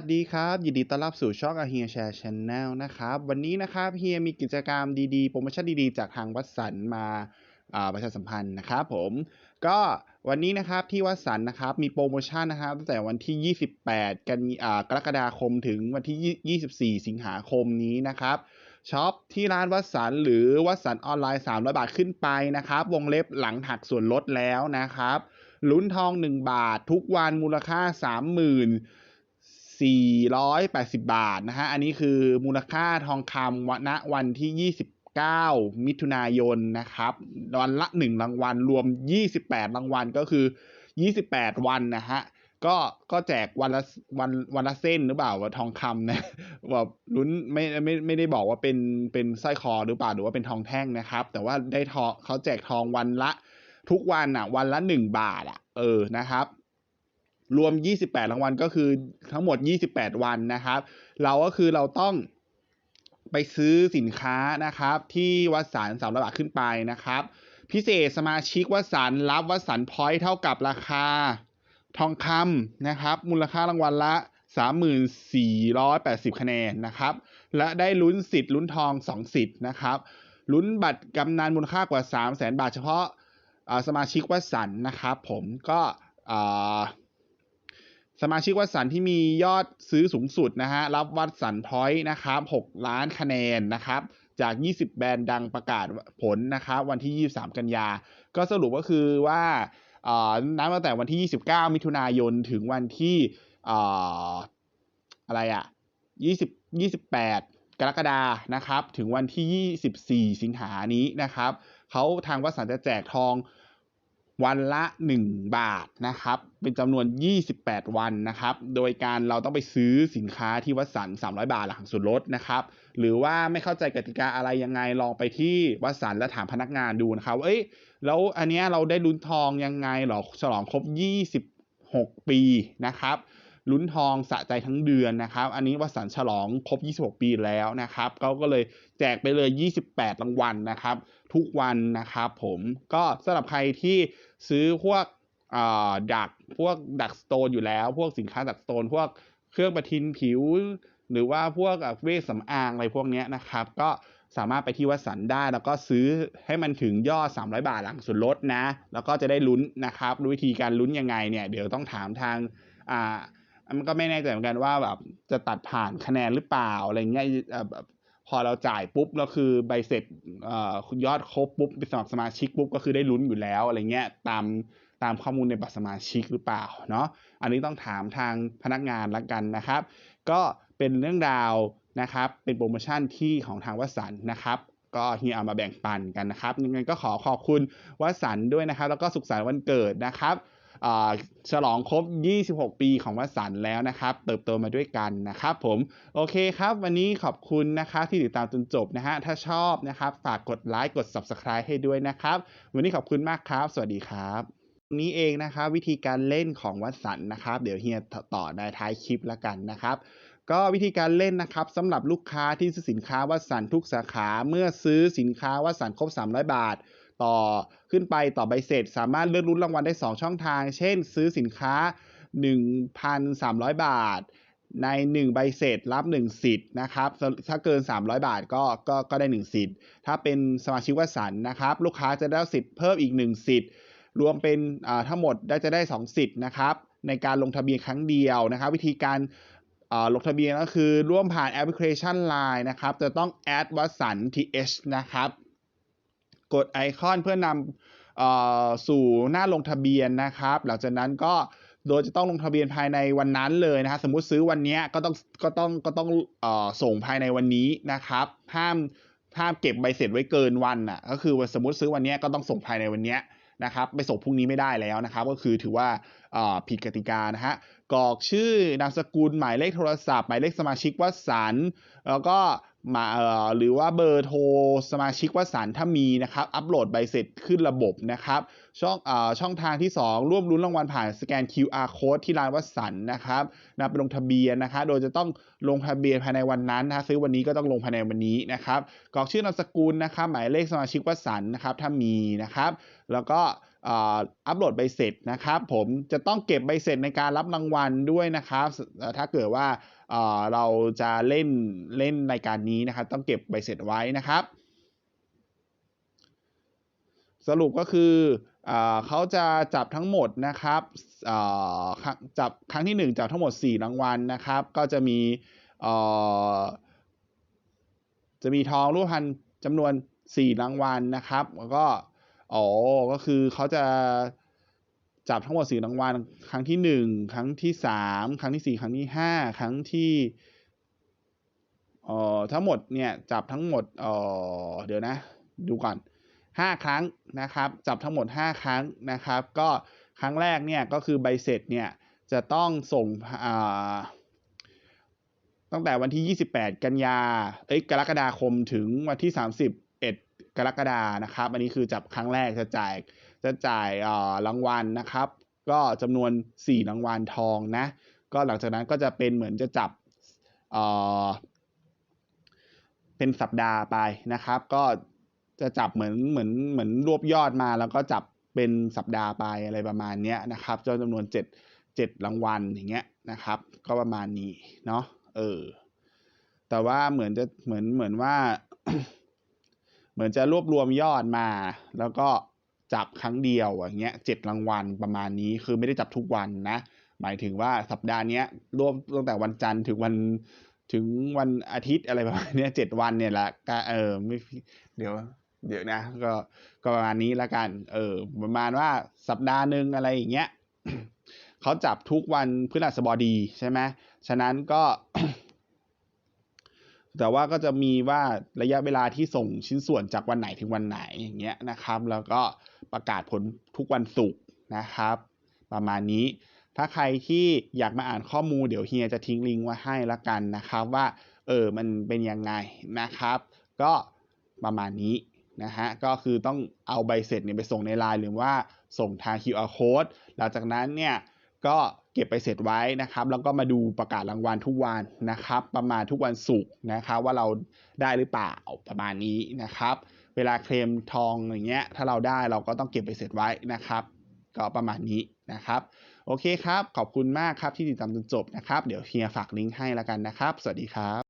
สดีครับ ยินดีต้อนรับสู่ช่อง a h e r Share Channel นะครับ วันนี้นะครับเฮียมีกิจกรรมดีๆ โปรโมชั่นดีๆ จากทางวัดสันมาประชาสัมพันธ์นะครับผมก็วันนี้นะครับที่วัดสันนะครับมีโปรโมชั่นนะครับตั้งแต่วันที่ 28 กันกรกฎาคมถึงวันที่ 24 สิงหาคมนี้นะครับช็อปที่ร้านวัดสันหรือวัดสันออนไลน์300บาทขึ้นไปนะครับวงเล็บหลังหักส่วนลดแล้วนะครับลุ้นทอง 1 บาททุกวันมูลค่า 30,000 480 บาทนะฮะ อันนี้คือมูลค่าทองคำวันณวันที่ 29 มิถุนายนนะครับวันละ 1 รางวัล รวม 28 รางวัลก็คือ 28 วันนะฮะ ก็ก็แจกวันละวันวันละเส้นหรือเปล่าว่าทองคำนะแบบลุ้นไม่ไม่ไม่ได้บอกว่าเป็นเป็นสร้อยคอหรือเปล่าหรือว่าเป็นทองแท่งนะครับ แต่ว่าได้ทองเขาแจกทองวันละทุกวันอะ วันละ 1 บาทอะเออนะครับ รวม 28 รางวัลก็คือทั้งหมด 28 วันนะครับ เราก็คือเราต้องไปซื้อสินค้านะครับ ที่วัดสันสามร้อยบาทขึ้นไปนะครับ พิเศษสมาชิกวัดสันรับวัดสันพอยต์เท่ากับราคาทองคำนะครับ มูลค่ารางวัลละ 3480 คะแนนนะครับ และได้ลุ้นสิทธิ์ลุ้นทอง 2 สิทธิ์นะครับลุ้นบัตรกำนันมูลค่ากว่า 3 0 0แสนบาทเฉพาะสมาชิกวัดสันนะครับ ผมก็ สมาชิกวัดสันที่มียอดซื้อสูงสุดนะฮะรับวัดสันพอยต์นะครับ6ล้านคะแนนนะครับจาก 20 แบรนด์ดังประกาศผลนะครับวันที่ 23 กันยา ก็สรุปก็คือว่าเอ่อนับตั้งแต่วันที่ 29 มิถุนายนถึงวันที่เอ่ออะไรอะ20 28 กรกฎานะครับ ถึงวันที่ 24 สิงหานี้นะครับเขาทางวัดสันจะแจกทอง วันละ 1 บาทนะครับ เป็นจำนวน 28 วันนะครับ โดยการเราต้องไปซื้อสินค้าที่วัดสัน300 บาทหลังสุดลดนะครับ หรือว่าไม่เข้าใจกติกาอะไรยังไงลองไปที่วัดสันแล้วถามพนักงานดูนะครับเอ้ยแล้วอันเนี้ยเราได้ลุ้นทองยังไงหรอฉลองครบ 26 ปีนะครับ ลุ้นทองสะใจทั้งเดือนนะครับ อันนี้วสันฉลองครบ 26 ปีแล้วนะครับเขาก็เลยแจกไปเลย 28 รางวัลนะครับ ทุกวันนะครับผมก็สำหรับใครที่ซื้อพวกอ่าดักพวกดักสโตนอยู่แล้ว พวกสินค้าดักสโตน พวกเครื่องประทินผิว หรือว่าพวกอะเวชสำอางอะไรพวกนี้นะครับ ก็สามารถไปที่วัดสันได้แล้วก็ซื้อให้มันถึงยอด 300 บาทหลังส่วนลดนะ แล้วก็จะได้ลุ้นนะครับวิธีการลุ้นยังไงเนี่ย เดี๋ยวต้องถามทางอ่า มันก็ไม่แน่ใจเหมือนกันว่าแบบจะตัดผ่านคะแนนหรือเปล่าอะไรเงี้ยแบบพอเราจ่ายปุ๊บแล้วคือใบเสร็จอยอดครบปุ๊บเป็นสมัครสมาชิกปุ๊บก็คือได้ลุ้นอยู่แล้วอะไรเงี้ยตามตามข้อมูลในบัตรสมาชิกหรือเปล่าเนาะอันนี้ต้องถามทางพนักงานละกันนะครับ ก็เป็นเรื่องราวนะครับ เป็นโปรโมชั่นที่ของทางวัสันนะครับ ก็เฮียเอามาแบ่งปันกันนะครับยังไงก็ขอขอบคุณวัสันด้วยนะครับ แล้วก็สุขสันต์วันเกิดนะครับ ฉลองครบ 26 ปีของวัสันแล้วนะครับ เติบโตมาด้วยกันนะครับผม โอเคครับ วันนี้ขอบคุณนะครับที่ติดตามจนจบนะฮะ ถ้าชอบนะครับ ฝากกดไลค์กด Subscribe ให้ด้วยนะครับ วันนี้ขอบคุณมากครับ สวัสดีครับนี้เองนะครับวิธีการเล่นของวัสันนะครับ เดี๋ยวเฮียต่อในท้ายคลิปแล้วกันนะครับก็วิธีการเล่นนะครับสำหรับลูกค้าที่ซื้อสินค้าวัสันทุกสาขาเมื่อซื้อสินค้าวัสันครบ 300 บาท ต่อขึ้นไปต่อใบเสร็จ สามารถเลือกลุ้นรางวัลได้ 2 ช่องทาง เช่น ซื้อสินค้า 1,300 บาท ใน 1 ใบเสร็จรับ 1 สิทธิ์นะครับ ถ้าเกิน 300 บาทก็ก็ก็ได้ 1 สิทธิ์ ถ้าเป็นสมาชิกวัสันนะครับ ลูกค้าจะได้สิทธิ์เพิ่มอีก 1 สิทธิ์ รวมเป็นอ่าทั้งหมดได้จะได้ 2 สิทธิ์นะครับในการลงทะเบียนครั้งเดียวนะครับ วิธีการลงทะเบียนก็คือร่วมผ่านแอปพลิเคชัน Line นะครับ จะต้อง add วัสัน th นะครับ กดไอคอนเพื่อนำออสู่หน้าลงทะเบียนนะครับ หลังจากนั้นก็โดยจะต้องลงทะเบียนภายในวันนั้นเลยนะฮะสมมุติซื้อวันนี้ก็ต้องก็ต้องก็ต้องออส่งภายในวันนี้นะครับ ห้ามห้ามเก็บใบเสร็จไว้เกินวันอะก็คือสมมติซื้อวันนี้ก็ต้องส่งภายในวันนี้นะครับไปส่งพรุ่งนี้ไม่ได้แล้วนะครับ ก็คือถือว่าผิดกติกานะฮะกรอกชื่อนามสกุลหมายเลขโทรศัพท์ หมายเลขสมาชิกวัดสันแล้วก็ มาเอ่อหรือว่าเบอร์โทรสมาชิกวัสันถ้ามีนะครับ อัปโหลดใบเสร็จขึ้นระบบนะครับ ช่องเอ่อช่องทางที่ 2 ร่วมลุ้นรางวัลผ่านสแกน QR code ที่ร้านวัสันนะครับนะไปลงทะเบียนนะคะ โดยจะต้องลงทะเบียนภายในวันนั้นนะซื้อวันนี้ก็ต้องลงภายในวันนี้นะครับกรอกชื่อนามสกุลนะครับ หมายเลขสมาชิกวัสันนะครับ ถ้ามีนะครับ แล้วก็เอ่ออัปโหลดใบเสร็จนะครับ ผมจะต้องเก็บใบเสร็จในการรับรางวัลด้วยนะครับ ถ้าเกิดว่า เราจะเล่นเล่นรายการนี้นะครับ ต้องเก็บใบเสร็จไว้นะครับ สรุปก็คือเอเขาจะจับทั้งหมดนะครับจับครั้งที่ 1 จับทั้งหมด 4 รางวัลนะครับ ก็จะมีจะมีทองรูปพรรณจำนวน 4 รางวัลนะครับ แล้วก็อ๋อก็คือเขาจะ จับทั้งหมด4รางวัลครั้งที่ 1 ครั้งที่ 3 ครั้งที่ 4 ครั้งที่ 5 ครั้งที่เอ่อทั้งหมดเนี่ยจับทั้งหมดเอ่อเดี๋ยวนะ ดูก่อน 5 ครั้งนะครับ จับทั้งหมด 5 ครั้งนะครับ ก็ครั้งแรกเนี่ยก็คือใบเสร็จเนี่ยจะต้องส่งอ่าตั้งแต่วันที่ 28 กันยาเอ้ยกรกฎาคมถึงวันที่ 31 กรกฎานะครับ อันนี้คือจับครั้งแรกจะจ่าย จะจ่ายรางวัลนะครับ ก็จำนวน 4 รางวัลทองนะ ก็หลังจากนั้นก็จะเป็นเหมือนจะจับเป็นสัปดาห์ไปนะครับ ก็จะจับเหมือนเหมือนเหมือนรวบยอดมาแล้วก็จับเป็นสัปดาห์ไปอะไรประมาณนี้นะครับจำนวนเจ็ดเจ็ดรางวัลอย่างเงี้ยนะครับ ก็ประมาณนี้เนาะเออแต่ว่าเหมือนจะเหมือนเหมือนว่า เหมือนจะรวบรวมยอดมา แล้วก็ จับครั้งเดียวอย่างเงี้ยเจ็ดรางวัลประมาณนี้คือไม่ได้จับทุกวันนะ หมายถึงว่าสัปดาห์เนี้ยรวมตั้งแต่วันจันทร์ถึงวันถึงวันอาทิตย์อะไรประมาณนี้เจ็ดวันเนี่ยละก็เออไม่เดี๋ยว เดี๋ยวนะ ก็ก็ประมาณนี้ละกัน เออ ประมาณว่าสัปดาห์หนึ่งอะไรอย่างเงี้ยเขาจับทุกวันพฤหัสบดีใช่ไหมฉะนั้นก็ แต่ว่าก็จะมีว่าระยะเวลาที่ส่งชิ้นส่วนจากวันไหนถึงวันไหนอย่างเงี้ยนะครับ แล้วก็ ประกาศผลทุกวันศุกร์นะครับ ประมาณนี้ ถ้าใครที่อยากมาอ่านข้อมูลเดี๋ยวเฮียจะทิ้งลิงก์ไว้ให้ละกันนะครับ ว่าเออมันเป็นยังไงนะครับ ก็ประมาณนี้นะฮะก็คือต้องเอาใบเสร็จเนี่ยไปส่งในไลน์หรือว่าส่งทาง QR code หลังจากนั้นเนี่ยก็เก็บไปเสร็จไว้นะครับ แล้วก็มาดูประกาศรางวัลทุกวันนะครับ ประมาณทุกวันศุกร์นะครับว่าเราได้หรือเปล่าประมาณนี้นะครับ เวลาเคลมทองอย่างเงี้ยถ้าเราได้เราก็ต้องเก็บไปเสร็จไว้นะครับ ก็ประมาณนี้นะครับ โอเคครับ ขอบคุณมากครับที่ติดตามจนจบนะครับ เดี๋ยวเฮียฝากลิงก์ให้แล้วกันนะครับ สวัสดีครับ